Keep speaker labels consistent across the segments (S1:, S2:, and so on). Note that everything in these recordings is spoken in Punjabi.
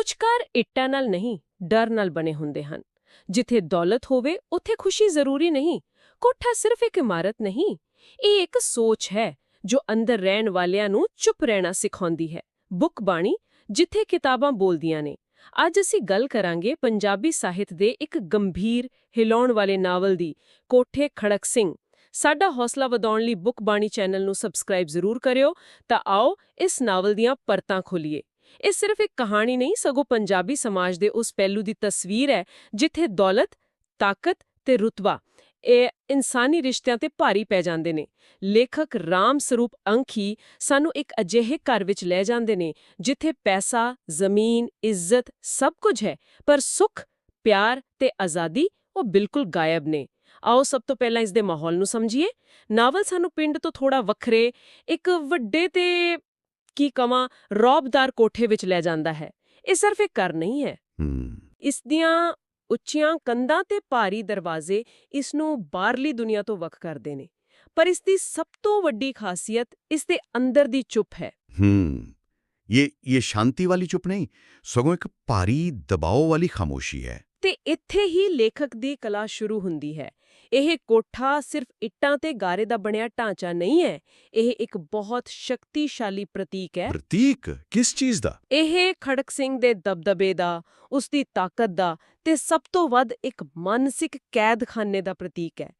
S1: ਕੁਝ ਘਰ ਇੱਟਾਂ ਨਾਲ ਨਹੀਂ, ਡਰ ਨਾਲ ਬਣੇ ਹੁੰਦੇ ਹਨ। ਜਿੱਥੇ ਦੌਲਤ ਹੋਵੇ, ਉੱਥੇ ਖੁਸ਼ੀ ਜ਼ਰੂਰੀ ਨਹੀਂ। ਕੋਠਾ ਸਿਰਫ ਇੱਕ ਇਮਾਰਤ ਨਹੀਂ, ਇਹ ਇੱਕ ਸੋਚ ਹੈ ਜੋ ਅੰਦਰ ਰਹਿਣ ਵਾਲਿਆਂ ਨੂੰ ਚੁੱਪ ਰਹਿਣਾ ਸਿਖਾਉਂਦੀ ਹੈ। ਬੁੱਕ ਬਾਣੀ, ਜਿੱਥੇ ਕਿਤਾਬਾਂ ਬੋਲਦੀਆਂ ਨੇ। ਅੱਜ ਅਸੀਂ ਗੱਲ ਕਰਾਂਗੇ ਪੰਜਾਬੀ ਸਾਹਿਤ ਦੇ ਇੱਕ ਗੰਭੀਰ, ਹਿਲਾਉਣ ਵਾਲੇ ਨਾਵਲ ਦੀ। ਕੋਠੇ ਖੜਕ ਸਿੰਘ, ਸਾਡਾ ਹੌਸਲਾ ਵਧਾਉਣ ਲਈ ਬੁੱਕ ਬਾਣੀ ਚੈਨਲ ਨੂੰ ਸਬਸਕ੍ਰਾਈਬ ਜ਼ਰੂਰ ਕਰਿਓ। ਤਾਂ ਆਓ ਇਸ ਨਾਵਲ ਦੀਆਂ ਪਰਤਾਂ ਖੋਲੀਏ। ਇਹ ਸਿਰਫ ਇੱਕ ਕਹਾਣੀ ਨਹੀਂ, ਸਗੋਂ ਪੰਜਾਬੀ ਸਮਾਜ ਦੇ ਉਸ ਪਹਿਲੂ ਦੀ ਤਸਵੀਰ ਹੈ, ਜਿੱਥੇ ਦੌਲਤ, ਤਾਕਤ ਤੇ ਰੁਤਬਾ, ਇਹ ਇਨਸਾਨੀ ਰਿਸ਼ਤਿਆਂ ਤੇ ਭਾਰੀ ਪੈ ਜਾਂਦੇ ਨੇ। ਲੇਖਕ ਰਾਮ ਸਰੂਪ ਅੰਖੀ ਸਾਨੂੰ ਇੱਕ ਅਜਿਹੇ ਘਰ ਵਿੱਚ ਲੈ ਜਾਂਦੇ ਨੇ, ਜਿੱਥੇ ਪੈਸਾ, ਜ਼ਮੀਨ, ਇੱਜ਼ਤ ਸਭ ਕੁਝ ਹੈ, ਪਰ ਸੁੱਖ, ਪਿਆਰ ਤੇ ਆਜ਼ਾਦੀ ਉਹ ਬਿਲਕੁਲ ਗਾਇਬ ਨੇ। ਆਓ ਸਭ ਤੋਂ ਪਹਿਲਾਂ ਇਸ ਦੇ ਮਾਹੌਲ ਨੂੰ ਸਮਝੀਏ। ਨਾਵਲ ਸਾਨੂੰ ਪਿੰਡ ਤੋਂ ਥੋੜਾ ਵੱਖਰੇ, ਇੱਕ ਵੱਡੇ ਤੇ ਕੀ ਕਵਾਂ ਰੌਬਦਾਰ ਕੋਠੇ ਵਿੱਚ ਲੈ ਜਾਂਦਾ ਹੈ। ਇਹ ਸਿਰਫ ਇੱਕ ਘਰ ਨਹੀਂ ਹੈ। ਇਸ ਦੀਆਂ ਉੱਚੀਆਂ ਕੰਧਾਂ ਤੇ ਭਾਰੀ ਦਰਵਾਜ਼ੇ ਇਸ ਨੂੰ ਬਾਹਰਲੀ ਦੁਨੀਆ ਤੋਂ ਵੱਖ ਕਰਦੇ ਨੇ। ਪਰ ਇਸ ਦੀ ਸਭ ਤੋਂ ਵੱਡੀ ਖਾਸੀਅਤ ਇਸ ਦੇ ਅੰਦਰ ਦੀ ਚੁੱਪ ਹੈ।
S2: ਹੂੰ। ਇਹ ਇਹ ਸ਼ਾਂਤੀ ਵਾਲੀ ਚੁੱਪ ਨਹੀਂ ਸਗੋਂ ਇੱਕ ਭਾਰੀ ਦਬਾਅ ਵਾਲੀ ਖਾਮੋਸ਼ੀ ਹੈ।
S1: ਤੇ ਇੱਥੇ ਹੀ ਲੇਖਕ ਦੀ ਕਲਾ ਸ਼ੁਰੂ ਹੁੰਦੀ ਹੈ। ਇਹ ਕੋਠਾ ਸਿਰਫ ਇੱਟਾਂ ਤੇ ਗਾਰੇ ਦਾ ਬਣਿਆ ਢਾਂਚਾ ਨਹੀਂ ਹੈ ਇਹ ਇੱਕ ਬਹੁਤ ਸ਼ਕਤੀਸ਼ਾਲੀ ਪ੍ਰਤੀਕ ਹੈ।
S2: ਪ੍ਰਤੀਕ? ਕਿਸ ਚੀਜ਼ ਦਾ?
S1: ਇਹ ਖੜਕ ਸਿੰਘ ਦੇ ਦਬਦਬੇ ਦਾ ਉਸ ਦੀ ਤਾਕਤ ਦਾ ਤੇ ਸਭ ਤੋਂ ਵੱਧ ਇੱਕ ਮਾਨਸਿਕ ਕੈਦਖਾਨੇ ਦਾ ਪ੍ਰਤੀਕ ਹੈ।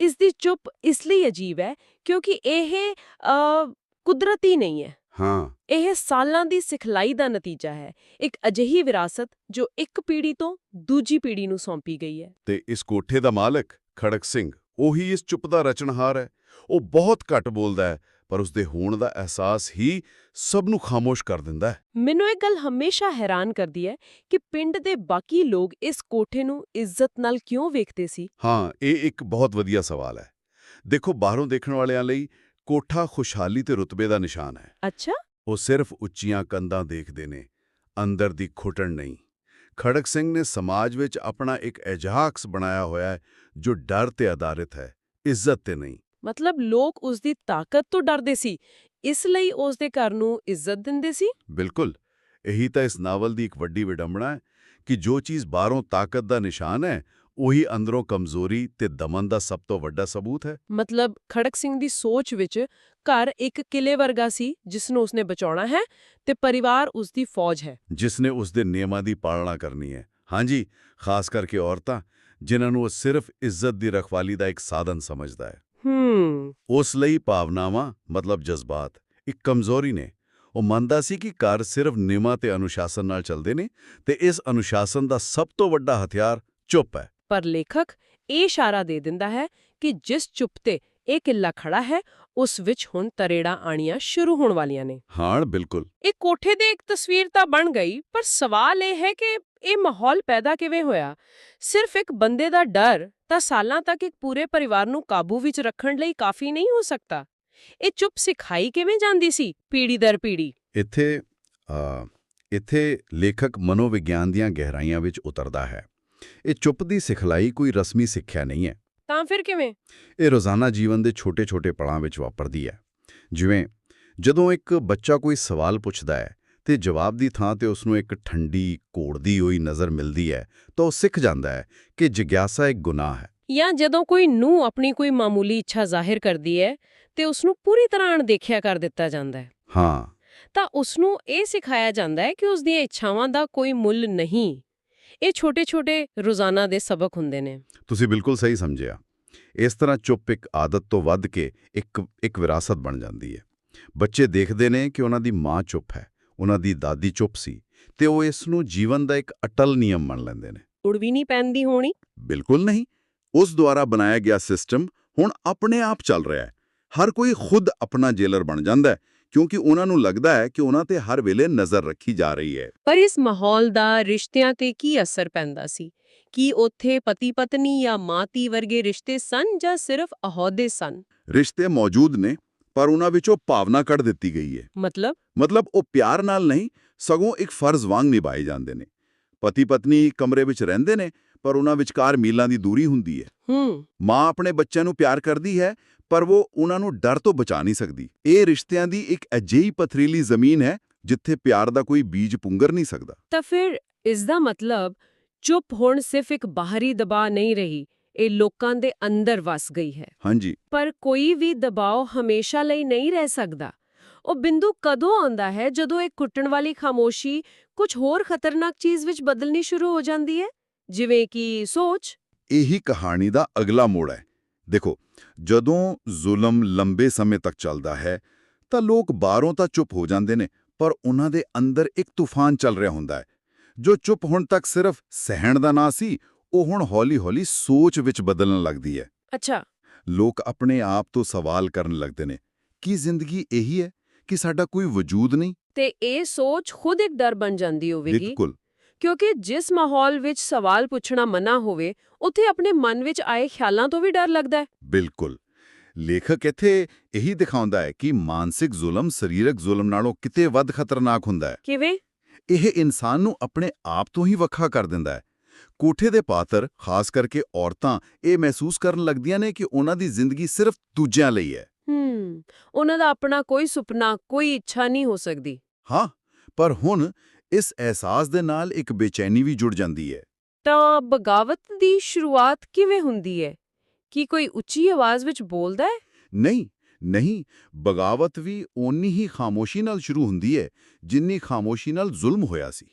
S1: ਇਸ ਦੀ ਚੁੱਪ ਇਸ ਲਈ ਅਜੀਬ ਹੈ ਕਿਉਂਕਿ ਇਹ ਕੁਦਰਤੀ ਨਹੀਂ ਹੈ।
S2: ਹਾਂ।
S1: ਇਹ ਸਾਲਾਂ ਦੀ ਸਿਖਲਾਈ ਦਾ ਨਤੀਜਾ ਹੈ। ਇੱਕ ਅਜਿਹੀ ਵਿਰਾਸਤ ਜੋ ਇੱਕ ਪੀੜ੍ਹੀ ਤੋਂ ਦੂਜੀ ਪੀੜ੍ਹੀ ਨੂੰ ਸੌਂਪੀ ਗਈ ਹੈ।
S2: ਤੇ ਇਸ ਕੋਠੇ ਦਾ ਮਾਲਕ? ਖੜਕ ਸਿੰਘ ਉਹੀ ਇਸ ਚੁੱਪ ਦਾ ਰਚਨਹਾਰ ਹੈ। ਉਹ ਬਹੁਤ ਘੱਟ ਬੋਲਦਾ ਹੈ ਪਰ ਉਸਦੇ ਹੋਣ ਦਾ ਅਹਿਸਾਸ ਹੀ ਸਭ ਨੂੰ ਖਾਮੋਸ਼ ਕਰ ਦਿੰਦਾ ਹੈ।
S1: ਮੈਨੂੰ ਇਹ ਗੱਲ ਹਮੇਸ਼ਾ ਹੈਰਾਨ ਕਰਦੀ ਹੈ ਕਿ ਪਿੰਡ ਦੇ ਬਾਕੀ ਲੋਕ ਇਸ ਕੋਠੇ ਨੂੰ ਇੱਜ਼ਤ ਨਾਲ ਕਿਉਂ ਵੇਖਦੇ ਸੀ?
S2: ਹਾਂ ਇਹ ਇੱਕ ਬਹੁਤ ਵਧੀਆ ਸਵਾਲ ਹੈ। ਦੇਖੋ ਬਾਹਰੋਂ ਦੇਖਣ ਵਾਲਿਆਂ ਲਈ ਕੋਠਾ ਖੁਸ਼ਹਾਲੀ ਤੇ ਰੁਤਬੇ ਦਾ ਨਿਸ਼ਾਨ ਹੈ।
S1: ਅੱਛਾ।
S2: ਉਹ ਸਿਰਫ ਉੱਚੀਆਂ ਕੰਧਾਂ ਦੇਖਦੇ ਨੇ ਅੰਦਰ ਦੀ ਖੁੱਟਣ ਨਹੀਂ। ਖੜਕ ਸਿੰਘ ਨੇ ਸਮਾਜ ਵਿੱਚ ਆਪਣਾ ਇੱਕ ਅਜਿਹਾ ਅਕਸ ਬਣਾਇਆ ਹੋਇਆ ਹੈ ਜੋ ਡਰ ਤੇ ਆਧਾਰਿਤ ਹੈ ਇੱਜ਼ਤ ਤੇ ਨਹੀਂ।
S1: ਮਤਲਬ ਲੋਕ ਉਸ ਦੀ ਤਾਕਤ ਤੋਂ ਡਰਦੇ ਸੀ ਇਸ ਲਈ ਉਸ ਦੇ ਘਰ ਨੂੰ ਇੱਜ਼ਤ ਦਿੰਦੇ ਸੀ?
S2: ਬਿਲਕੁਲ ਇਹੀ ਤਾਂ ਇਸ ਨਾਵਲ ਦੀ ਇੱਕ ਵੱਡੀ ਵਿਡੰਬਣਾ ਹੈ ਕਿ ਜੋ ਚੀਜ਼ ਬਾਹਰੋਂ ਤਾਕਤ ਦਾ ਨਿਸ਼ਾਨ ਹੈ ਉਹੀ ਅੰਦਰੋਂ ਕਮਜ਼ੋਰੀ ਤੇ ਦਮਨ ਦਾ ਸਭ ਤੋਂ ਵੱਡਾ ਸਬੂਤ ਹੈ।
S1: ਮਤਲਬ ਖੜਕ ਸਿੰਘ ਦੀ ਸੋਚ ਵਿੱਚ ਘਰ ਇੱਕ ਕਿਲੇ ਵਰਗਾ ਸੀ ਜਿਸ ਨੂੰ ਉਸਨੇ ਬਚਾਉਣਾ ਹੈ ਤੇ ਪਰਿਵਾਰ ਉਸ ਦੀ ਫੌਜ ਹੈ।
S2: ਜਿਸ ਨੇ ਉਸ ਦੇ ਨਿਯਮਾਂ ਦੀ ਪਾਲਣਾ ਕਰਨੀ ਹੈ। ਹਾਂਜੀ ਖਾਸ ਕਰਕੇ ਔਰਤਾਂ ਜਿਨ੍ਹਾਂ ਨੂੰ ਉਹ ਸਿਰਫ ਇੱਜ਼ਤ ਦੀ ਰਖਵਾਲੀ ਦਾ ਇੱਕ ਸਾਧਨ ਸਮਝਦਾ ਹੈ।
S1: ਹੂੰ।
S2: ਉਸ ਲਈ ਭਾਵਨਾਵਾਂ ਮਤਲਬ ਜਜ਼ਬਾਤ ਇੱਕ ਕਮਜ਼ੋਰੀ ਨੇ। ਉਹ ਮੰਨਦਾ ਸੀ ਕਿ ਘਰ ਸਿਰਫ ਨਿਯਮਾਂ ਤੇ ਅਨੁਸ਼ਾਸਨ ਨਾਲ ਚੱਲਦੇ ਨੇ ਤੇ ਇਸ ਅਨੁਸ਼ਾਸਨ ਦਾ ਸਭ ਤੋਂ ਵੱਡਾ ਹਥਿਆਰ ਚੁੱਪ ਹੈ।
S1: ਪਰ ਲੇਖਕ ਇਹ ਇਸ਼ਾਰਾ ਦੇ ਦਿੰਦਾ ਹੈ ਕਿ ਜਿਸ ਚੁੱਪ ਤੇ ਇਹ ਕਿਲਾ ਖੜਾ ਹੈ ਉਸ ਵਿੱਚ ਹੁਣ ਤਰੇੜਾਂ ਆਣੀਆਂ ਸ਼ੁਰੂ ਹੋਣ ਵਾਲੀਆਂ ਨੇ।
S2: ਹਾਂ ਬਿਲਕੁਲ।
S1: ਇਹ ਕੋਠੇ ਦੇ ਇੱਕ ਤਸਵੀਰ ਤਾਂ ਬਣ ਗਈ ਪਰ ਸਵਾਲ ਇਹ ਹੈ ਕਿ ਇਹ ਮਾਹੌਲ ਪੈਦਾ ਕਿਵੇਂ ਹੋਇਆ? ਸਿਰਫ ਇੱਕ ਬੰਦੇ ਦਾ ਡਰ ਤਾਂ ਸਾਲਾਂ ਤੱਕ ਇੱਕ ਪੂਰੇ ਪਰਿਵਾਰ ਨੂੰ ਕਾਬੂ ਵਿੱਚ ਰੱਖਣ ਲਈ ਕਾਫੀ ਨਹੀਂ ਹੋ ਸਕਦਾ? ਇਹ ਚੁੱਪ ਸਿਖਾਈ ਕਿਵੇਂ ਜਾਂਦੀ ਸੀ ਪੀੜੀ ਦਰ ਪੀੜੀ
S2: ਇੱਥੇ ਇੱਥੇ ਲੇਖਕ ਮਨੋਵਿਗਿਆਨ ਦੀਆਂ ਗਹਿਰਾਈਆਂ ਵਿੱਚ ਉਤਰਦਾ ਹੈ। ਇਹ ਚੁੱਪ ਦੀ ਸਿਖਲਾਈ ਕੋਈ ਰਸਮੀ ਸਿੱਖਿਆ ਨਹੀਂ ਹੈ।
S1: ਤਾਂ ਫਿਰ ਕਿਵੇਂ?
S2: ਇਹ ਰੋਜ਼ਾਨਾ ਜੀਵਨ ਦੇ ਛੋਟੇ-ਛੋਟੇ ਪੜਾਂ ਵਿੱਚ ਵਾਪਰਦੀ ਹੈ। ਜਿਵੇਂ ਜਦੋਂ ਇੱਕ ਬੱਚਾ ਕੋਈ ਸਵਾਲ ਪੁੱਛਦਾ ਹੈ ਤੇ ਜਵਾਬ ਦੀ ਥਾਂ ਤੇ ਉਸ ਨੂੰ ਇੱਕ ਠੰਡੀ ਕੋੜਦੀ ਹੋਈ ਨਜ਼ਰ ਮਿਲਦੀ ਹੈ ਤਾਂ ਉਹ ਸਿੱਖ ਜਾਂਦਾ ਹੈ ਕਿ ਜਿਗਿਆਸਾ ਇੱਕ ਗੁਨਾਹ ਹੈ।
S1: ਜਾਂ ਜਦੋਂ ਕੋਈ ਨੂੰ ਆਪਣੀ ਕੋਈ ਮਾਮੂਲੀ ਇੱਛਾ ਜ਼ਾਹਿਰ ਕਰਦੀ ਹੈ ਤੇ ਉਸ ਨੂੰ ਪੂਰੀ ਤਰ੍ਹਾਂ ਅਣਦੇਖਿਆ ਕਰ ਦਿੱਤਾ ਜਾਂਦਾ ਹੈ।
S2: ਹਾਂ।
S1: ਤਾਂ ਉਸ ਨੂੰ ਇਹ ਸਿਖਾਇਆ ਜਾਂਦਾ ਹੈ ਕਿ ਉਸ ਦੀਆਂ ਇੱਛਾਵਾਂ ਦਾ ਕੋਈ ਮੁੱਲ ਨਹੀਂ। ਇਹ ਛੋਟੇ-ਛੋਟੇ ਰੋਜ਼ਾਨਾ ਦੇ ਸਬਕ ਹੁੰਦੇ ਨੇ।
S2: ਤੁਸੀਂ ਬਿਲਕੁਲ ਸਹੀ ਸਮਝਿਆ। ਇਸ ਤਰ੍ਹਾਂ ਚੁੱਪ ਇੱਕ ਆਦਤ ਤੋਂ ਵੱਧ ਕੇ ਇੱਕ ਇੱਕ ਵਿਰਾਸਤ ਬਣ ਜਾਂਦੀ ਹੈ। ਬੱਚੇ ਦੇਖਦੇ ਨੇ ਕਿ ਉਹਨਾਂ ਦੀ ਮਾਂ ਚੁੱਪ ਹੈ ਉਹਨਾਂ ਦੀ ਦਾਦੀ ਚੁੱਪ ਸੀ ਤੇ ਉਹ ਇਸ ਨੂੰ ਜੀਵਨ ਦਾ ਇੱਕ ਅਟਲ ਨਿਯਮ ਮੰਨ ਲੈਂਦੇ ਨੇ।
S1: ਉੜ ਵੀ ਨਹੀਂ ਪੈਂਦੀ ਹੋਣੀ।
S2: ਬਿਲਕੁਲ ਨਹੀਂ। ਉਸ ਦੁਆਰਾ ਬਣਾਇਆ ਗਿਆ ਸਿਸਟਮ ਹੁਣ ਆਪਣੇ ਆਪ ਚੱਲ ਰਿਹਾ ਹੈ। ਹਰ ਕੋਈ ਖੁਦ ਆਪਣਾ ਜੇਲਰ ਬਣ ਜਾਂਦਾ ਹੈ। ਕਿਉਂਕਿ ਉਹਨਾਂ ਨੂੰ ਲੱਗਦਾ ਹੈ ਕਿ ਉਹਨਾਂ ਤੇ ਹਰ ਵੇਲੇ ਨਜ਼ਰ ਰੱਖੀ ਜਾ ਰਹੀ ਹੈ।
S1: ਪਰ ਇਸ ਮਾਹੌਲ ਦਾ ਰਿਸ਼ਤਿਆਂ ਤੇ ਕੀ ਅਸਰ ਪੈਂਦਾ ਸੀ? ਕੀ ਉੱਥੇ ਪਤੀ ਪਤਨੀ ਜਾਂ ਮਾਤੀ ਵਰਗੇ ਰਿਸ਼ਤੇ ਸਨ ਜਾਂ ਸਿਰਫ ਅਹੁਦੇ ਸਨ?
S2: ਰਿਸ਼ਤੇ ਮੌਜੂਦ ਨੇ ਪਰ ਉਹਨਾਂ ਵਿੱਚੋਂ ਭਾਵਨਾ ਕੱਢ ਦਿੱਤੀ ਗਈ ਹੈ।
S1: ਮਤਲਬ?
S2: ਮਤਲਬ ਉਹ ਪਿਆਰ ਨਾਲ ਨਹੀਂ ਸਗੋਂ ਇੱਕ ਫਰਜ਼ ਵਾਂਗ ਨਿਭਾਏ ਜਾਂਦੇ ਨੇ। ਪਤੀ ਪਤਨੀ ਕਮਰੇ ਵਿੱਚ ਰਹਿੰਦੇ ਨੇ ਪਰ ਉਹਨਾਂ ਵਿਚਕਾਰ ਮੀਲਾਂ ਦੀ ਦੂਰੀ ਹੁੰਦੀ ਹੈ।
S1: ਹੂੰ।
S2: ਮਾਂ ਆਪਣੇ ਬੱਚਿਆਂ ਨੂੰ ਪਿਆਰ ਕਰਦੀ ਹੈ ਪਰ ਉਹ ਉਹਨਾਂ ਨੂੰ ਡਰ ਤੋਂ ਬਚਾ ਨਹੀਂ ਸਕਦੀ। ਇਹ ਰਿਸ਼ਤਿਆਂ ਦੀ ਇੱਕ ਅਜਿਹੀ ਪਥਰੀਲੀ ਜ਼ਮੀਨ ਹੈ ਜਿੱਥੇ ਪਿਆਰ ਦਾ ਕੋਈ ਬੀਜ ਪੁੰਗਰ ਨਹੀਂ ਸਕਦਾ।
S1: ਤਾਂ ਫਿਰ ਇਸ ਦਾ ਮਤਲਬ ਚੁੱਪ ਹੁਣ ਸਿਰਫ ਇੱਕ ਬਾਹਰੀ ਦਬਾਅ ਨਹੀਂ ਰਹੀ ਇਹ ਲੋਕਾਂ ਦੇ ਅੰਦਰ ਵਸ ਗਈ ਹੈ।
S2: ਹਾਂਜੀ।
S1: ਪਰ ਕੋਈ ਵੀ ਦਬਾਅ ਹਮੇਸ਼ਾ ਲਈ ਨਹੀਂ ਰਹਿ ਸਕਦਾ। ਉਹ ਬਿੰਦੂ ਕਦੋਂ ਆਉਂਦਾ ਹੈ ਜਦੋਂ ਇੱਕ ਕੁੱਟਣ ਵਾਲੀ ਖਾਮੋਸ਼ੀ ਕੁਝ ਹੋਰ ਖਤਰਨਾਕ ਚੀਜ਼ ਵਿੱਚ ਬਦਲਣੀ ਸ਼ੁਰੂ ਹੋ ਜਾਂਦੀ ਹੈ? ਜਿਵੇਂ ਕਿ ਸੋਚ।
S2: ਇਹੀ ਕਹਾਣੀ ਦਾ ਅਗਲਾ ਮੋੜ ਹੈ। ਦੇਖੋ ਜਦੋਂ ਜ਼ੁਲਮ ਲੰਬੇ ਸਮੇਂ ਤੱਕ ਚੱਲਦਾ ਹੈ ਤਾਂ ਲੋਕ ਬਾਹਰੋਂ ਤਾਂ ਚੁੱਪ ਹੋ ਜਾਂਦੇ ਨੇ ਪਰ ਉਹਨਾਂ ਦੇ ਅੰਦਰ ਇੱਕ ਤੂਫਾਨ ਚੱਲ ਰਿਹਾ ਹੁੰਦਾ ਹੈ। ਜੋ ਚੁੱਪ ਹੁਣ ਤੱਕ ਸਿਰਫ ਸਹਿਣ ਦਾ ਨਾਂ ਸੀ ਉਹ ਹੁਣ ਹੌਲੀ-ਹੌਲੀ ਸੋਚ ਵਿੱਚ ਬਦਲਣ ਲੱਗਦੀ ਹੈ।
S1: ਅੱਛਾ।
S2: ਲੋਕ ਆਪਣੇ ਆਪ ਤੋਂ ਸਵਾਲ ਕਰਨ ਲੱਗਦੇ ਨੇ ਕੀ ਜ਼ਿੰਦਗੀ ਇਹੀ ਹੈ ਕਿ ਸਾਡਾ ਕੋਈ ਵਜੂਦ ਨਹੀਂ?
S1: ਤੇ ਇਹ ਸੋਚ ਖੁਦ ਇੱਕ ਡਰ ਬਣ ਜਾਂਦੀ ਹੋਵੇਗੀ।
S2: ਬਿਲਕੁਲ।
S1: ਕਿਉਂਕਿ ਜਿਸ ਮਾਹੌਲ ਵਿੱਚ ਸਵਾਲ ਪੁੱਛਣਾ ਮਨਾ ਹੋਵੇ ਉੱਥੇ ਆਪਣੇ ਮਨ ਵਿੱਚ ਆਏ ਖਿਆਲਾਂ ਤੋਂ ਵੀ ਡਰ ਲੱਗਦਾ ਹੈ।
S2: ਬਿਲਕੁਲ। ਲੇਖਕ ਇੱਥੇ ਇਹੀ ਦਿਖਾਉਂਦਾ ਹੈ ਕਿ ਮਾਨਸਿਕ ਜ਼ੁਲਮ ਸਰੀਰਕ ਜ਼ੁਲਮ ਨਾਲੋਂ ਕਿਤੇ ਵੱਧ ਖਤਰਨਾਕ ਹੁੰਦਾ ਹੈ।
S1: ਕਿਵੇਂ?
S2: ਇਹ ਇਨਸਾਨ ਨੂੰ ਆਪਣੇ ਆਪ ਤੋਂ ਹੀ ਵੱਖਰਾ ਕਰ ਦਿੰਦਾ ਹੈ। ਕੋਠੇ ਦੇ ਪਾਤਰ ਖਾਸ ਕਰਕੇ ਔਰਤਾਂ ਇਹ ਮਹਿਸੂਸ ਕਰਨ ਲੱਗਦੀਆਂ ਨੇ ਕਿ ਉਹਨਾਂ ਦੀ ਜ਼ਿੰਦਗੀ ਸਿਰਫ ਦੂਜਿਆਂ ਲਈ ਹੈ।
S1: ਹੂੰ ਉਹਨਾਂ ਦਾ ਆਪਣਾ ਕੋਈ ਸੁਪਨਾ ਕੋਈ ਇੱਛਾ ਨਹੀਂ ਹੋ ਸਕਦੀ।
S2: ਹਾਂ ਪਰ ਹੁਣ ਇਸ ਅਹਿਸਾਸ ਦੇ ਨਾਲ ਇੱਕ ਬੇਚੈਨੀ ਵੀ ਜੁੜ ਜਾਂਦੀ ਹੈ।
S1: ਤਾਂ ਬਗਾਵਤ ਦੀ ਸ਼ੁਰੂਆਤ ਕਿਵੇਂ ਹੁੰਦੀ ਹੈ? ਕੀ ਕੋਈ ਉੱਚੀ ਆਵਾਜ਼ ਵਿੱਚ ਬੋਲਦਾ ਹੈ?
S2: ਨਹੀਂ ਨਹੀਂ ਬਗਾਵਤ ਵੀ ਓਨੀ ਹੀ ਖਾਮੋਸ਼ੀ ਨਾਲ ਸ਼ੁਰੂ ਹੁੰਦੀ ਹੈ ਜਿੰਨੀ ਖਾਮੋਸ਼ੀ ਨਾਲ ਜ਼ੁਲਮ ਹੋਇਆ ਸੀ।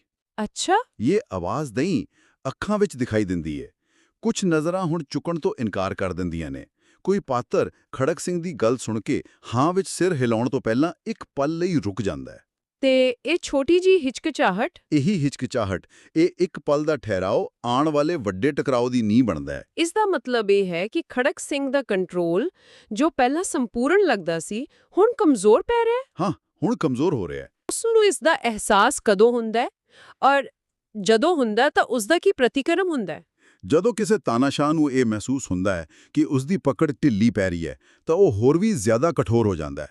S1: ਅੱਛਾ।
S2: ਇਹ ਆਵਾਜ਼ ਨਹੀਂ ਅੱਖਾਂ ਵਿੱਚ ਦਿਖਾਈ ਦਿੰਦੀ ਹੈ। ਕੁਝ ਨਜ਼ਰਾਂ ਹੁਣ ਚੁੱਕਣ ਤੋਂ ਇਨਕਾਰ ਕਰ ਦਿੰਦੀਆਂ ਨੇ। ਕੋਈ ਪਾਤਰ ਖੜਕ ਸਿੰਘ ਦੀ ਗੱਲ ਸੁਣ ਕੇ ਹਾਂ ਵਿੱਚ ਸਿਰ ਹਿਲਾਉਣ ਤੋਂ ਪਹਿਲਾਂ ਇੱਕ ਪਲ ਲਈ ਰੁਕ ਜਾਂਦਾ ਹੈ।
S1: ਤੇ ਇਹ ਛੋਟੀ ਜੀ ਹਿਚਕਚਾਹਟ?
S2: ਇਹੀ ਹਿਚਕਿਚਾਹਟ ਇਹ ਇੱਕ ਪਲ ਦਾ ਠਹਿਰਾਓ ਆਉਣ ਵਾਲੇ ਵੱਡੇ ਟਕਰਾਓ ਦੀ ਨੀਂਹ ਬਣਦਾ ਹੈ।
S1: ਇਸ ਦਾ ਮਤਲਬ ਇਹ ਹੈ ਕਿ ਖੜਕ ਸਿੰਘ ਦਾ ਕੰਟਰੋਲ ਜੋ ਪਹਿਲਾਂ ਸੰਪੂਰਨ ਲੱਗਦਾ ਸੀ ਹੁਣ ਕਮਜ਼ੋਰ ਪੈ ਰਿਹਾ ਹੈ?
S2: ਹਾਂ ਹੁਣ ਕਮਜ਼ੋਰ ਹੋ ਰਿਹਾ ਹੈ।
S1: ਉਸ ਨੂੰ ਇਸ ਦਾ ਅਹਿਸਾਸ ਕਦੋਂ ਹੁੰਦਾ ਹੈ? ਔਰ ਜਦੋਂ ਹੁੰਦਾ ਤਾਂ ਉਸ ਦਾ ਕੀ ਪ੍ਰਤੀਕਰਮ ਹੁੰਦਾ ਹੈ?
S2: ਜਦੋਂ ਕਿਸੇ ਤਾਨਾਸ਼ਾਹ ਨੂੰ ਇਹ ਮਹਿਸੂਸ ਹੁੰਦਾ ਹੈ ਕਿ ਉਸ ਦੀ ਪਕੜ ਢਿੱਲੀ ਪੈ ਰਹੀ ਹੈ ਤਾਂ ਉਹ ਹੋਰ ਵੀ ਜ਼ਿਆਦਾ ਕਠੋਰ ਹੋ ਜਾਂਦਾ ਹੈ।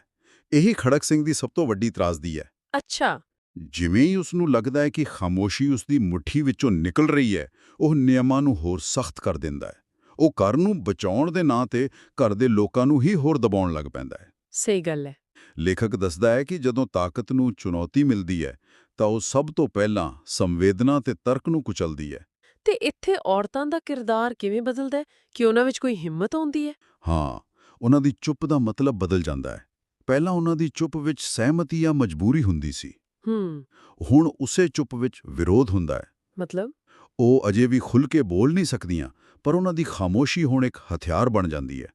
S2: ਇਹੀ ਖੜਕ ਸਿੰਘ ਦੀ ਸਭ ਤੋਂ ਵੱਡੀ ਤਰਾਸਦੀ ਹੈ।
S1: ਅੱਛਾ।
S2: ਜਿਵੇਂ ਹੀ ਉਸ ਨੂੰ ਲੱਗਦਾ ਹੈ ਕਿ ਖਾਮੋਸ਼ੀ ਉਸ ਦੀ ਮੁੱਠੀ ਵਿੱਚੋਂ ਨਿਕਲ ਰਹੀ ਹੈ ਉਹ ਨਿਯਮਾਂ ਨੂੰ ਹੋਰ ਸਖਤ ਕਰ ਦਿੰਦਾ ਹੈ। ਉਹ ਘਰ ਨੂੰ ਬਚਾਉਣ ਦੇ ਨਾਂ ਤੇ ਘਰ ਦੇ ਲੋਕਾਂ ਨੂੰ ਹੀ ਹੋਰ ਦਬਾਉਣ ਲੱਗ ਪੈਂਦਾ ਹੈ।
S1: ਸਹੀ ਗੱਲ ਹੈ।
S2: ਲੇਖਕ ਦੱਸਦਾ ਹੈ ਕਿ ਜਦੋਂ ਤਾਕਤ ਨੂੰ ਚੁਣੌਤੀ ਮਿਲਦੀ ਹੈ ਤਾਂ ਉਹ ਸਭ ਤੋਂ ਪਹਿਲਾਂ ਸੰਵੇਦਨਾ ਤੇ ਤਰਕ ਨੂੰ ਕੁਚਲਦੀ ਹੈ।
S1: ਤੇ ਇੱਥੇ ਔਰਤਾਂ ਦਾ ਕਿਰਦਾਰ ਕਿਵੇਂ ਬਦਲਦਾ ਹੈ? ਕਿ ਉਹਨਾਂ ਵਿੱਚ ਕੋਈ ਹਿੰਮਤ ਆਉਂਦੀ ਹੈ?
S2: ਹਾਂ ਉਹਨਾਂ ਦੀ ਚੁੱਪ ਦਾ ਮਤਲਬ ਬਦਲ ਜਾਂਦਾ ਹੈ। ਪਹਿਲਾਂ ਉਹਨਾਂ ਦੀ ਚੁੱਪ ਵਿੱਚ ਸਹਿਮਤੀ ਜਾਂ ਮਜਬੂਰੀ ਹੁੰਦੀ ਸੀ।
S1: ਹੂੰ।
S2: ਹੁਣ ਉਸੇ ਚੁੱਪ ਵਿੱਚ ਵਿਰੋਧ ਹੁੰਦਾ ਹੈ।
S1: ਮਤਲਬ?
S2: ਉਹ ਅਜੇ ਵੀ ਖੁੱਲ੍ਹ ਕੇ ਬੋਲ ਨਹੀਂ ਸਕਦੀਆਂ ਪਰ ਉਹਨਾਂ ਦੀ ਖਾਮੋਸ਼ੀ ਹੁਣ ਇੱਕ ਹਥਿਆਰ ਬਣ ਜਾਂਦੀ ਹੈ।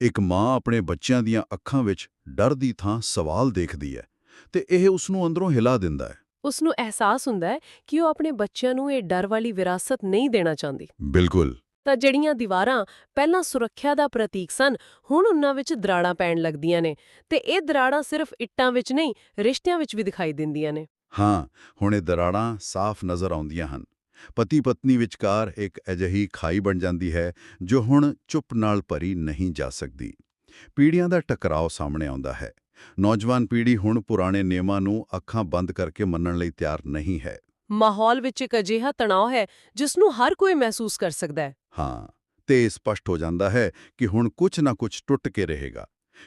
S2: ਇੱਕ ਮਾਂ ਆਪਣੇ ਬੱਚਿਆਂ ਦੀਆਂ ਅੱਖਾਂ ਵਿੱਚ ਡਰ ਦੀ ਥਾਂ ਸਵਾਲ ਦੇਖਦੀ ਹੈ ਤੇ ਇਹ ਉਸ ਨੂੰ ਅੰਦਰੋਂ ਹਿਲਾ ਦਿੰਦਾ ਹੈ।
S1: ਉਸ ਨੂੰ ਅਹਿਸਾਸ ਹੁੰਦਾ ਹੈ ਕਿ ਉਹ ਆਪਣੇ ਬੱਚਿਆਂ ਨੂੰ ਇਹ ਡਰ ਵਾਲੀ ਵਿਰਾਸਤ ਨਹੀਂ ਦੇਣਾ ਚਾਹੁੰਦੀ।
S2: ਬਿਲਕੁਲ।
S1: ਤਾਂ ਜਿਹੜੀਆਂ ਦੀਵਾਰਾਂ ਪਹਿਲਾਂ ਸੁਰੱਖਿਆ ਦਾ ਪ੍ਰਤੀਕ ਸਨ, ਹੁਣ ਉਹਨਾਂ ਵਿੱਚ ਦਰਾੜਾਂ ਪੈਣ ਲੱਗਦੀਆਂ ਨੇ ਤੇ ਇਹ ਦਰਾੜਾਂ ਸਿਰਫ ਇੱਟਾਂ ਵਿੱਚ ਨਹੀਂ, ਰਿਸ਼ਤਿਆਂ ਵਿੱਚ ਵੀ ਦਿਖਾਈ ਦਿੰਦੀਆਂ ਨੇ।
S2: ਹਾਂ, ਹੁਣ ਇਹ ਦਰਾੜਾਂ ਸਾਫ਼ ਨਜ਼ਰ ਆਉਂਦੀਆਂ ਹਨ। ਪਤੀ ਪਤਨੀ ਵਿਚਕਾਰ ਇੱਕ ਅਜਿਹੀ ਖਾਈ ਬਣ ਜਾਂਦੀ ਹੈ, ਜੋ ਹੁਣ ਚੁੱਪ ਨਾਲ ਭਰੀ ਨਹੀਂ ਜਾ ਸਕਦੀ। ਪੀੜ੍ਹੀਆਂ ਦਾ ਟਕਰਾਓ ਸਾਹਮਣੇ ਆਉਂਦਾ ਹੈ। ਨੌਜਵਾਨ ਪੀੜ੍ਹੀ ਹੁਣ ਪੁਰਾਣੇ ਨਿਯਮਾਂ ਨੂੰ ਅੱਖਾਂ ਬੰਦ ਕਰਕੇ ਮੰਨਣ ਲਈ ਤਿਆਰ ਨਹੀਂ ਹੈ।
S1: ਮਾਹੌਲ ਵਿੱਚ ਇੱਕ ਅਜਿਹਾ ਤਣਾਅ ਹੈ ਜਿਸ ਨੂੰ ਹਰ ਕੋਈ ਮਹਿਸੂਸ ਕਰ ਸਕਦਾ ਹੈ।
S2: ਹਾਂ ਤੇ ਸਪਸ਼ਟ ਹੋ ਜਾਂਦਾ ਹੈ ਕਿ ਹੁਣ ਕੁਝ ਨਾ ਕੁਝ ਟੁੱਟ ਕੇ ਰਹੇਗਾ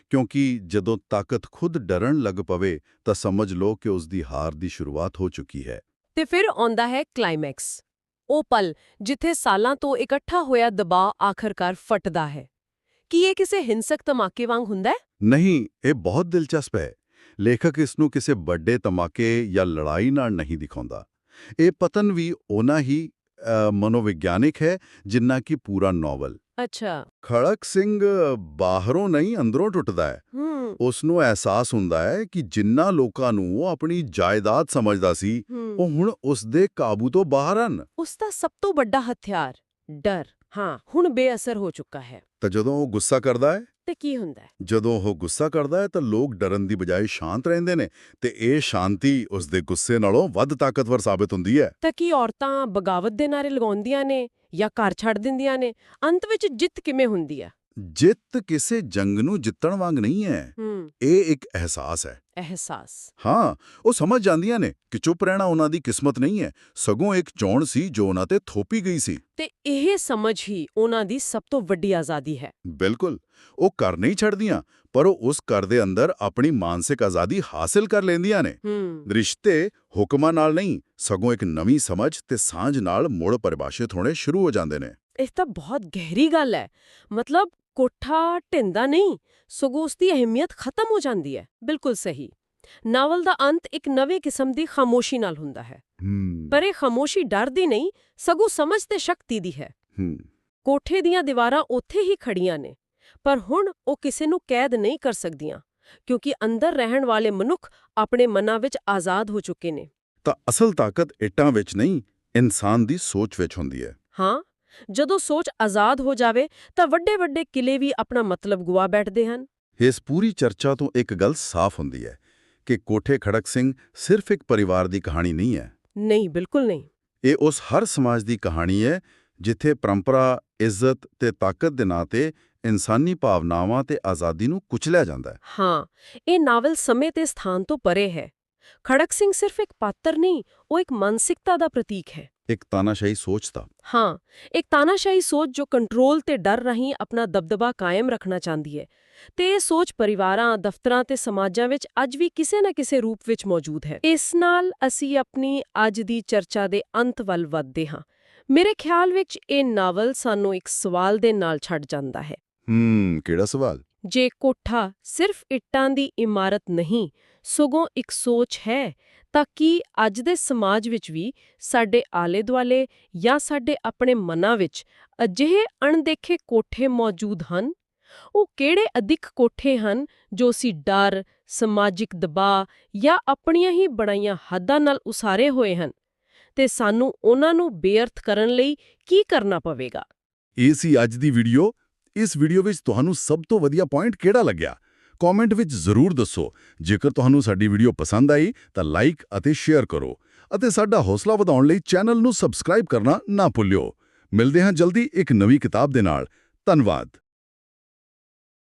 S2: ਕਿਉਂਕਿ ਜਦੋਂ ਤਾਕਤ ਖੁਦ ਡਰਨ ਲੱਗ ਪਵੇ ਤਾਂ ਸਮਝ ਲਓ ਕਿ ਉਸ ਦੀ ਹਾਰ ਦੀ ਸ਼ੁਰੂਆਤ ਹੋ ਚੁੱਕੀ ਹੈ।
S1: ਤੇ ਫਿਰ ਆਉਂਦਾ ਹੈ ਕਲਾਈਮੈਕਸ ਉਹ ਪਲ ਜਿੱਥੇ ਸਾਲਾਂ ਤੋਂ ਇਕੱਠਾ ਹੋਇਆ ਦਬਾਅ ਆਖਰਕਾਰ ਫਟਦਾ ਹੈ। ਕੀ ਇਹ ਕਿਸੇ ਹਿੰਸਕ ਧਮਾਕੇ ਵਾਂਗ ਹੁੰਦਾ ਹੈ?
S2: ਨਹੀਂ ਇਹ ਬਹੁਤ ਦਿਲਚਸਪ ਹੈ। ਲੇਖਕ ਇਸ ਨੂੰ ਕਿਸੇ ਵੱਡੇ ਧਮਾਕੇ ਜਾਂ ਲੜਾਈ ਨਾਲ ਨਹੀਂ ਦਿਖਾਉਂਦਾ। ਇਹ ਪਤਨ ਵੀ ਉਹਨਾਂ ਹੀ ਮਨੋਵਿਗਿਆਨਿਕ ਹੈ ਜਿੰਨਾ ਕਿ ਪੂਰਾ ਨੋਵਲ।
S1: ਅੱਛਾ।
S2: ਖੜਕ ਸਿੰਘ ਬਾਹਰੋਂ ਨਹੀਂ ਅੰਦਰੋਂ ਟੁੱਟਦਾ ਹੈ। ਉਸ ਨੂੰ ਅਹਿਸਾਸ ਹੁੰਦਾ ਹੈ ਕਿ ਜਿੰਨਾ ਲੋਕਾਂ ਨੂੰ ਉਹ ਆਪਣੀ ਜਾਇਦਾਦ ਸਮਝਦਾ ਸੀ ਉਹ ਹੁਣ ਉਸ ਦੇ ਕਾਬੂ ਤੋਂ ਬਾਹਰ ਹਨ।
S1: ਉਸ ਦਾ ਸਭ ਤੋਂ ਵੱਡਾ ਹਥਿਆਰ ਡਰ। ਹਾਂ ਹੁਣ ਬੇਅਸਰ ਹੋ ਚੁੱਕਾ ਹੈ।
S2: ਤਾਂ ਜਦੋਂ ਉਹ ਗੁੱਸਾ ਕਰਦਾ ਹੈ
S1: ਤੇ ਕੀ ਹੁੰਦਾ ਹੈ?
S2: ਜਦੋਂ ਉਹ ਗੁੱਸਾ ਕਰਦਾ ਹੈ ਤਾਂ ਲੋਕ ਡਰਨ ਦੀ ਬਜਾਏ ਸ਼ਾਂਤ ਰਹਿੰਦੇ ਨੇ ਤੇ ਇਹ ਸ਼ਾਂਤੀ ਉਸ ਦੇ ਗੁੱਸੇ ਨਾਲੋਂ ਵੱਧ ਤਾਕਤਵਰ ਸਾਬਿਤ ਹੁੰਦੀ ਹੈ।
S1: ਤਾਂ ਕੀ ਔਰਤਾਂ ਬਗਾਵਤ ਦੇ ਨਾਰੇ ਲਗਾਉਂਦੀਆਂ ਨੇ ਜਾਂ ਘਰ ਛੱਡ ਦਿੰਦੀਆਂ ਨੇ? ਅੰਤ ਵਿੱਚ ਜਿੱਤ ਕਿਵੇਂ ਹੁੰਦੀ ਹੈ?
S2: ਜਿੱਤ ਕਿਸੇ ਜੰਗ ਨੂੰ ਜਿੱਤਣ ਵਾਂਗ ਨਹੀਂ ਹੈ। ਇਹ ਇੱਕ ਅਹਿਸਾਸ ਹੈ।
S1: ਅਹਿਸਾਸ।
S2: ਹਾਂ ਉਹ ਸਮਝ ਜਾਂਦੀਆਂ ਨੇ ਕਿ ਚੁੱਪ ਰਹਿਣਾ ਉਹਨਾਂ ਦੀ ਕਿਸਮਤ ਨਹੀਂ ਹੈ। ਸਗੋਂ ਇੱਕ ਚੋਣ ਸੀ ਜੋ ਉਹਨਾਂ ਤੇ ਥੋਪੀ ਗਈ ਸੀ।
S1: ਤੇ ਇਹ ਸਮਝ ਹੀ ਉਹਨਾਂ ਦੀ ਸਭ ਤੋਂ ਵੱਡੀ ਆਜ਼ਾਦੀ ਹੈ।
S2: ਬਿਲਕੁਲ। ਉਹ ਕਰ ਨਹੀਂ ਛੱਡਦੀਆਂ ਪਰ ਉਹ ਉਸ ਘਰ ਦੇ ਅੰਦਰ ਆਪਣੀ ਮਾਨਸਿਕ ਆਜ਼ਾਦੀ ਹਾਸਲ ਕਰ ਲੈਂਦੀਆਂ ਨੇ। ਰਿਸ਼ਤੇ ਹੁਕਮਾਂ ਨਾਲ ਨਹੀਂ ਸਗੋਂ ਇੱਕ ਨਵੀਂ ਸਮਝ ਤੇ ਸਾਂਝ ਨਾਲ ਮੁੜ ਪਰਿਭਾਸ਼ਿਤ ਹੋਣੇ ਸ਼ੁਰੂ ਹੋ ਜਾਂਦੇ ਨੇ।
S1: ਇਹ ਤਾਂ ਬਹੁਤ ਗਹਿਰੀ ਗੱਲ ਹੈ। ਮਤਲਬ ਕੋਠਾ ਢਿੰਦਾ ਨਹੀਂ ਸਗੋਂ ਉਸ ਦੀ ਅਹਿਮੀਅਤ ਖਤਮ ਹੋ ਜਾਂਦੀ ਹੈ। ਬਿਲਕੁਲ ਸਹੀ। ਨਾਵਲ ਦਾ ਅੰਤ ਇੱਕ ਨਵੇਂ ਕਿਸਮ ਦੀ ਖਾਮੋਸ਼ੀ ਨਾਲ ਹੁੰਦਾ ਹੈ। ਪਰ ਇਹ ਖਾਮੋਸ਼ੀ ਡਰ ਦੀ ਨਹੀਂ ਸਗੋਂ ਸਮਝ ਤੇ ਸ਼ਕਤੀ ਦੀ
S2: ਹੂੰ।
S1: ਕੋਠੇ ਦੀਆਂ ਦੀਵਾਰਾਂ ਉੱਥੇ ਹੀ ਖੜੀਆਂ ਨੇ ਪਰ ਹੁਣ ਉਹ ਕਿਸੇ ਨੂੰ ਕੈਦ ਨਹੀਂ ਕਰ ਸਕਦੀਆਂ ਕਿਉਂਕਿ ਅੰਦਰ ਰਹਿਣ ਵਾਲੇ ਮਨੁੱਖ ਆਪਣੇ ਮਨਾਂ ਵਿੱਚ ਆਜ਼ਾਦ ਹੋ ਚੁੱਕੇ ਨੇ।
S2: ਤਾਂ ਅਸਲ ਤਾਕਤ ਇੱਟਾਂ ਵਿੱਚ ਨਹੀਂ ਇਨਸਾਨ ਦੀ ਸੋਚ ਵਿੱਚ ਹੁੰਦੀ ਹੈ।
S1: ਹਾਂ ਜਦੋਂ ਸੋਚ ਆਜ਼ਾਦ ਹੋ ਜਾਵੇ ਤਾਂ ਵੱਡੇ ਵੱਡੇ ਕਿਲੇ ਵੀ ਆਪਣਾ ਮਤਲਬ ਗੁਆ ਬੈਠਦੇ ਹਨ।
S2: ਇਸ ਪੂਰੀ ਚਰਚਾ ਤੋਂ ਇੱਕ ਗੱਲ ਸਾਫ਼ ਹੁੰਦੀ ਹੈ ਕਿ ਕੋਠੇ ਖੜਕ ਸਿੰਘ ਸਿਰਫ ਇੱਕ ਪਰਿਵਾਰ ਦੀ ਕਹਾਣੀ ਨਹੀਂ ਹੈ।
S1: ਨਹੀਂ ਬਿਲਕੁਲ ਨਹੀਂ।
S2: ਇਹ ਉਸ ਹਰ ਸਮਾਜ ਦੀ ਕਹਾਣੀ ਹੈ ਜਿੱਥੇ ਪਰੰਪਰਾ ਇੱਜ਼ਤ ਤੇ ਤਾਕਤ ਦੇ ਨਾਂ ਤੇ ਇਨਸਾਨੀ ਭਾਵਨਾਵਾਂ ਤੇ ਆਜ਼ਾਦੀ ਨੂੰ ਕੁਚਲਿਆ ਜਾਂਦਾ ਹੈ।
S1: ਹਾਂ ਇਹ ਨਾਵਲ ਸਮੇਂ ਤੇ ਸਥਾਨ ਤੋਂ ਪਰੇ ਹੈ। ਖੜਕ ਸਿੰਘ ਸਿਰਫ ਇੱਕ ਪਾਤਰ ਨਹੀਂ ਉਹ ਇੱਕ ਮਾਨਸਿਕਤਾ ਦਾ ਪ੍ਰਤੀਕ ਹੈ।
S2: ਇੱਕ ਤਾਨਾਸ਼ਾਹੀ ਸੋਚ ਦਾ
S1: ਹਾਂ ਇੱਕ ਤਾਨਾਸ਼ਾਹੀ ਸੋਚ ਜੋ ਕੰਟਰੋਲ ਤੇ ਡਰ ਰਾਹੀਂ ਆਪਣਾ ਦਬਦਬਾ ਕਾਇਮ ਰੱਖਣਾ ਚਾਹੁੰਦੀ ਹੈ। ਤੇ ਇਹ ਸੋਚ ਪਰਿਵਾਰਾਂ ਦਫ਼ਤਰਾਂ ਤੇ ਸਮਾਜਾਂ ਵਿੱਚ ਅੱਜ ਵੀ ਕਿਸੇ ਨਾ ਕਿਸੇ ਰੂਪ ਵਿੱਚ ਮੌਜੂਦ ਹੈ। ਇਸ ਨਾਲ ਅਸੀਂ ਆਪਣੀ ਅੱਜ ਦੀ ਚਰਚਾ ਦੇ ਅੰਤ ਵੱਲ ਵਧਦੇ ਹਾਂ। ਮੇਰੇ ਖਿਆਲ ਵਿੱਚ ਇਹ ਨਾਵਲ ਸਾਨੂੰ ਇੱਕ ਸਵਾਲ ਦੇ ਨਾਲ ਛੱਡ ਜਾਂਦਾ ਹੈ।
S2: ਹੂੰ ਕਿਹੜਾ ਸਵਾਲ?
S1: ਜੇ ਕੋਠਾ ਸਿਰਫ ਇੱਟਾਂ ਦੀ ਇਮਾਰਤ ਨਹੀਂ ਸਗੋਂ ਇੱਕ ਸੋਚ ਹੈ ਤਾਂ ਕੀ ਅੱਜ ਦੇ ਸਮਾਜ ਵਿੱਚ ਵੀ ਸਾਡੇ ਆਲੇ-ਦੁਆਲੇ ਜਾਂ ਸਾਡੇ ਆਪਣੇ ਮਨਾਂ ਵਿੱਚ ਅਜਿਹੇ ਅਣਦੇਖੇ ਕੋਠੇ ਮੌਜੂਦ ਹਨ? ਉਹ ਕਿਹੜੇ ਅਧਿਕ ਕੋਠੇ ਹਨ ਜੋ ਅਸੀਂ ਡਰ, ਸਮਾਜਿਕ ਦਬਾਅ ਜਾਂ ਆਪਣੀਆਂ ਹੀ ਬਣਾਈਆਂ ਹੱਦਾਂ ਨਾਲ ਉਸਾਰੇ ਹੋਏ ਹਨ? ਤੇ ਸਾਨੂੰ ਉਹਨਾਂ ਨੂੰ ਬੇਅਰਥ ਕਰਨ ਲਈ ਕੀ ਕਰਨਾ ਪਵੇਗਾ?
S2: ਇਹ ਸੀ ਅੱਜ ਦੀ ਵੀਡੀਓ। ਇਸ ਵੀਡੀਓ ਵਿੱਚ ਤੁਹਾਨੂੰ ਸਭ ਤੋਂ ਵਧੀਆ ਪੁਆਇੰਟ ਕਿਹੜਾ ਲੱਗਿਆ? ਕਮੈਂਟ ਵਿੱਚ ਜ਼ਰੂਰ ਦੱਸੋ। ਜੇਕਰ ਤੁਹਾਨੂੰ ਸਾਡੀ ਵੀਡੀਓ ਪਸੰਦ ਆਈ, ਤਾਂ ਲਾਈਕ ਅਤੇ ਸ਼ੇਅਰ ਕਰੋ। ਅਤੇ ਸਾਡਾ ਹੌਸਲਾ ਵਧਾਉਣ ਲਈ ਚੈਨਲ ਨੂੰ ਸਬਸਕ੍ਰਾਈਬ ਕਰਨਾ ਨਾ ਭੁੱਲਿਓ। ਮਿਲਦੇ ਹਾਂ ਜਲਦੀ ਇੱਕ ਨਵੀਂ ਕਿਤਾਬ ਦੇ ਨਾਲ। ਧੰਨਵਾਦ।